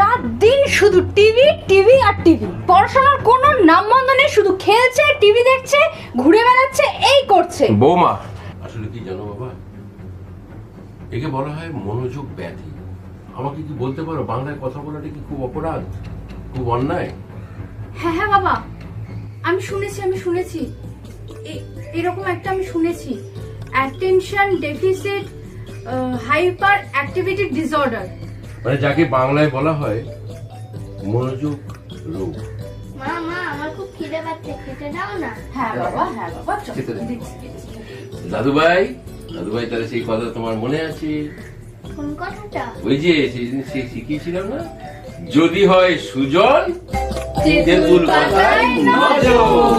রাত দিন শুধু টিভি টিভি আর টিভি। পড়াশোনার কোনো নামবন্ধ নেই শুধু খেলছে টিভি দেখছে ঘুরে বেড়াচ্ছে এই করছে। বৌমা। আসলে কি জানো বাবা? একে বলা হয় মনোযোগ ব্যাধি। আমাকে কি বলতে পারো বাংলায় কথা বলাটা কি খুব অপরাধ? খুব অন্যায়? হ্যাঁ হ্যাঁ বাবা। আমি শুনেছি আমি শুনেছি। এরকম একটা আমি শুনেছি। Attention deficit hyper activity disorder মানে যাকে বাংলায় বলা হয় মনোযোগ রোগ। মা মা আমার খুব খিদে পাচ্ছে খেতে দাও না। হ্যাঁ বাবা হ্যাঁ বাবা চল, খেতে। দাদু ভাই দাদু ভাই তাহলে সেই কথা তোমার মনে আছে? কোন কথাটা? ওই যে সেদিন সে শিখিয়েছিলাম না? যদি হয় সুজন তেঁতুল পাতায়। নজন।